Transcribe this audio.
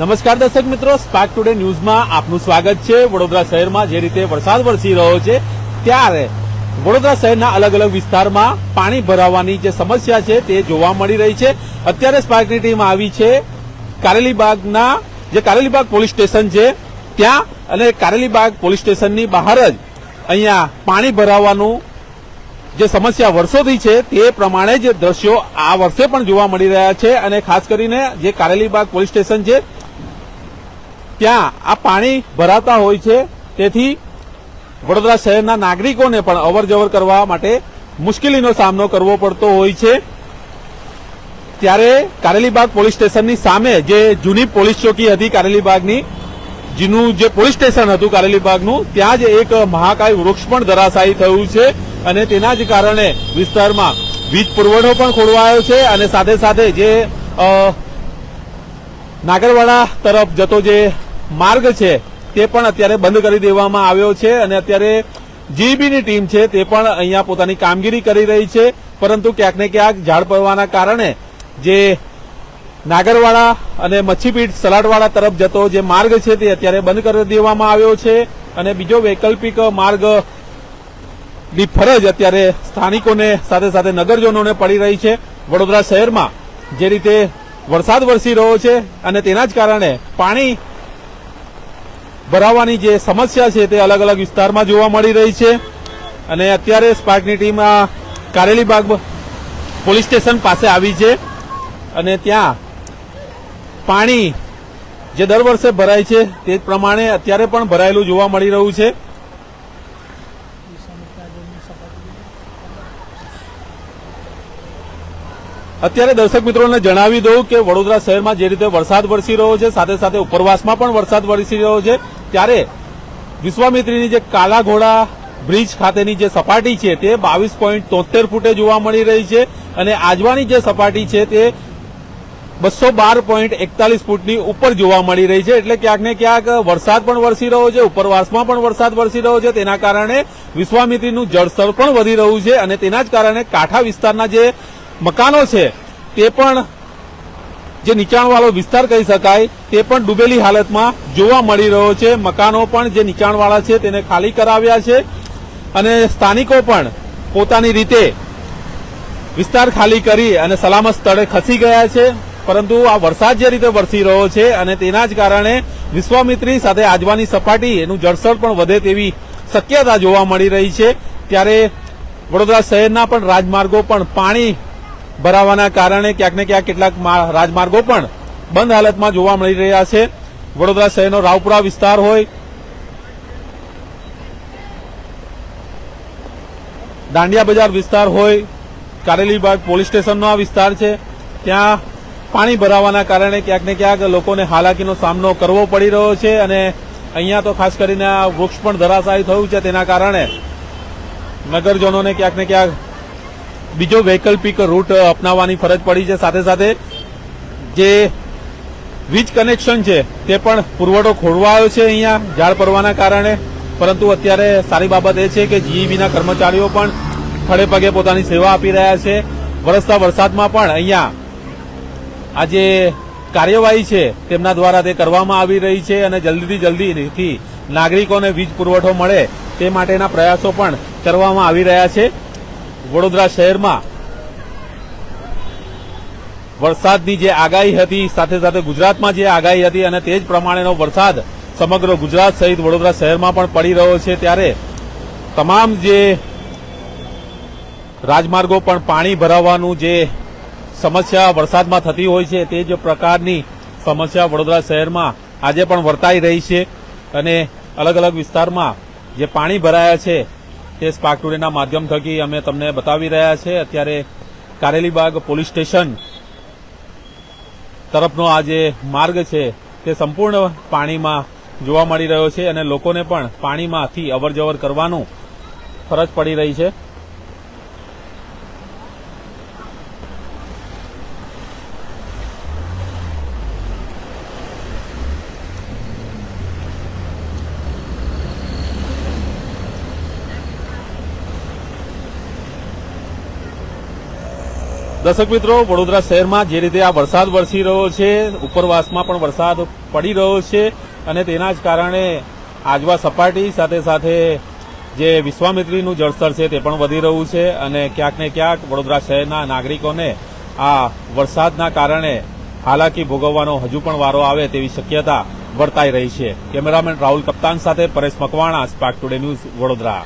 નમસ્કાર દર્શક મિત્રો સ્પાર્ક ટુડે ન્યૂઝમાં આપનું સ્વાગત છે. વડોદરા શહેરમાં જે રીતે વરસાદ વરસી રહ્યો છે, ત્યારે વડોદરા શહેરના અલગ અલગ વિસ્તારમાં પાણી ભરાવાની જે સમસ્યા છે તે જોવા મળી રહી છે. અત્યારે સ્પાર્કની ટીમ આવી છે કારેલીબાગના, જે કારેલીબાગ પોલીસ સ્ટેશન છે, ત્યાં અને કારેલીબાગ પોલીસ સ્ટેશનની બહાર જ અહીંયા પાણી ભરાવાનું જે સમસ્યા વર્ષોથી છે તે પ્રમાણે જ દ્રશ્યો આ વર્ષે પણ જોવા મળી રહ્યા છે. અને ખાસ કરીને જે કારેલીબાગ પોલીસ સ્ટેશન છે ત્યાં આ પાણી ભરાતા હોય છે. તેથી વડોદરા શહેરના નાગરિકોને પણ અવર જવર કરવા માટે મુશ્કેલીનો સામનો કરવો પડતો હોય છે. ત્યારે કારેલીબાગ પોલીસ સ્ટેશનની સામે જે જૂની પોલીસ ચોકી હતી કારેલીબાગની, જેનું જે પોલીસ સ્ટેશન હતું કારેલીબાગનું, ત્યાં જ એક મહાકાય વૃક્ષ પણ ધરાશાયી થયું છે અને તેના જ કારણે વિસ્તારમાં વીજ પુરવઠો પણ ખોરવાયો છે અને સાથે સાથે જે નાગરવાડા તરફ જતો જે માર્ગ છે તે પણ અત્યારે બંધ કરી દેવામાં આવ્યો છે અને અત્યારે જીબીની ટીમ છે તે પણ અહીંયા પોતાની કામગીરી કરી રહી છે. પરંતુ ક્યાંક ને ક્યાંક ઝાડ પડવાના કારણે જે નાગરવાડા અને મચ્છીપીઠ સલાડવાડા તરફ જતો જે માર્ગ છે તે અત્યારે બંધ કરી દેવામાં આવ્યો છે અને બીજો વૈકલ્પિક માર્ગની ફરજ અત્યારે સ્થાનિકોને સાથે સાથે નગરજનોને પડી રહી છે. વડોદરા શહેરમાં જે રીતે વરસાદ વરસી રહ્યો છે અને તેના જ કારણે પાણી ભરાવાની જે સમસ્યા છે તે અલગ અલગ વિસ્તારમાં જોવા મળી રહી છે. અને અત્યારે સ્પાર્કની ટીમ આ કારેલીબાગ પોલીસ સ્ટેશન પાસે આવી છે. અને ત્યાં પાણી જે દર વર્ષે ભરાય છે તે પ્રમાણે અત્યારે પણ ભરાયેલું જોવા મળી રહ્યું છે. અત્યારે દર્શક મિત્રોને જણાવી દઉં કે વડોદરા શહેરમાં જે રીતે વરસાદ વરસી રહ્યો છે, સાથે સાથે ઉપરવાસમાં પણ વરસાદ વરસી રહ્યો છે, ત્યારે વિશ્વામિત્રીની જે કાલા ઘોડા બ્રિજ ખાતેની જે સપાટી છે, તે બાવીસ પોઈન્ટ તોતેર ફૂટે જોવા મળી રહી છે અને આજવાની જે સપાટી છે, તે બસો બાર પોઈન્ટ એકતાલીસ ફૂટની ઉપર જોવા મળી રહી છે. એટલે ક્યાંક ને ક્યાંક વરસાદ પણ વરસી રહ્યો છે, ઉપરવાસમાં પણ વરસાદ વરસી રહ્યો છે. તેના કારણે વિશ્વામિત્રીનું જળસ્તર પણ વધી રહ્યું છે અને તેના જ કારણે કાંઠા વિસ્તારના જે મકાનો છે, તે પણ જે નીચાણવાળો વિસ્તાર કહી શકાય, તે પણ ડૂબેલી હાલતમાં જોવા મળી રહ્યો છે. મકાનો પણ જે નીચાણવાળા છે, તેને ખાલી કરાવ્યા છે અને સ્થાનિકો પણ પોતાની રીતે વિસ્તાર ખાલી કરી અને સલામત સ્થળે ખસી ગયા છે. પરંતુ આ વરસાદ જે રીતે વરસી રહ્યો છે અને તેના જ કારણે વિશ્વામિત્રી સાથે આજવાની સપાટી એનું જળસળ પણ વધે તેવી શક્યતા જોવા મળી રહી છે. ત્યારે વડોદરા શહેરના પણ રાજમાર્ગો પણ પાણી ભરાવાના કારણે ક્યાંક ને ક્યાંક કેટલાક રાજમાર્ગો પણ બંધ હાલતમાં જોવા મળી રહ્યા છે. વડોદરા શહેરનો રાવપુરા વિસ્તાર હોય, દાંડિયા બજાર વિસ્તાર હોય કારેલીબાગ પોલીસ સ્ટેશનનો આ વિસ્તાર છે. ત્યાં પાણી ભરાવાના કારણે ક્યાંક ને ક્યાંક લોકોને હાલાકીનો સામનો કરવો પડી રહ્યો છે અને અહીંયા તો ખાસ કરીને આ વૃક્ષ પણ ધરાશાયી થયું છે. તેના કારણે નગરજનોને ક્યાંક ને ક્યાંક બીજો વૈકલ્પિક રૂટ અપનાવવાની ફરજ પડી છે. સાથે સાથે જે વીજ કનેક્શન છે, તે પણ પુરવઠો ખોરવાયો છે અહીંયા, ઝાડ પડવાના કારણે. પરંતુ અત્યારે સારી બાબત એ છે કે જીઈબીના કર્મચારીઓ પણ ખડે પગે પોતાની સેવા આપી રહ્યા છે. વરસતા વરસાદમાં પણ અહીંયા આ જે કાર્યવાહી છે, તેમના દ્વારા તે કરવામાં આવી રહી છે અને જલ્દીથી જલ્દીથી નાગરિકોને વીજ પુરવઠો મળે તે માટેના પ્રયાસો પણ કરવામાં આવી રહ્યા છે. વડોદરા શહેરમાં વરસાદની જે આગાહી હતી, સાથે સાથે ગુજરાતમાં જે આગાહી હતી અને તે જ પ્રમાણેનો વરસાદ સમગ્ર ગુજરાત સહિત વડોદરા શહેરમાં પણ પડી રહ્યો છે. ત્યારે તમામ જે રાજમાર્ગો પણ પાણી ભરાવાનું જે સમસ્યા વરસાદમાં થતી હોય છે, તે જ પ્રકારની સમસ્યા વડોદરા શહેરમાં આજે પણ વર્તાઈ રહી છે અને અલગ અલગ વિસ્તારમાં જે પાણી ભરાયા છે તે સ્પાર્ક ટુડેના માધ્યમ થકી અમે તમને બતાવી રહ્યા છે. અત્યારે કારેલીબાગ પોલીસ સ્ટેશન તરફનો આ જે માર્ગ છે તે સંપૂર્ણ પાણીમાં જોવા મળી રહ્યો છે અને લોકોને પણ પાણીમાંથી અવર જવર કરવાનું ફરજ પડી રહી છે. દર્શક મિત્રો, વડોદરા શહેરમાં જે રીતે આ વરસાદ વરસી રહ્યો છે, ઉપરવાસમાં પણ વરસાદ પડી રહ્યો છે અને તેના જ કારણે આજવા સપાટી સાથે સાથે જે વિશ્વામિત્રીનું જળસ્તર છે તે પણ વધી રહ્યું છે અને ક્યાંક ને ક્યાંક વડોદરા શહેરના નાગરિકોને આ વરસાદના કારણે હાલાકી ભોગવવાનો હજુ પણ વારો આવે તેવી શક્યતા વર્તાઈ રહી છે. કેમેરામેન રાહુલ કપ્તાન સાથે Paresh Makwana, Spark Today news Vadodara.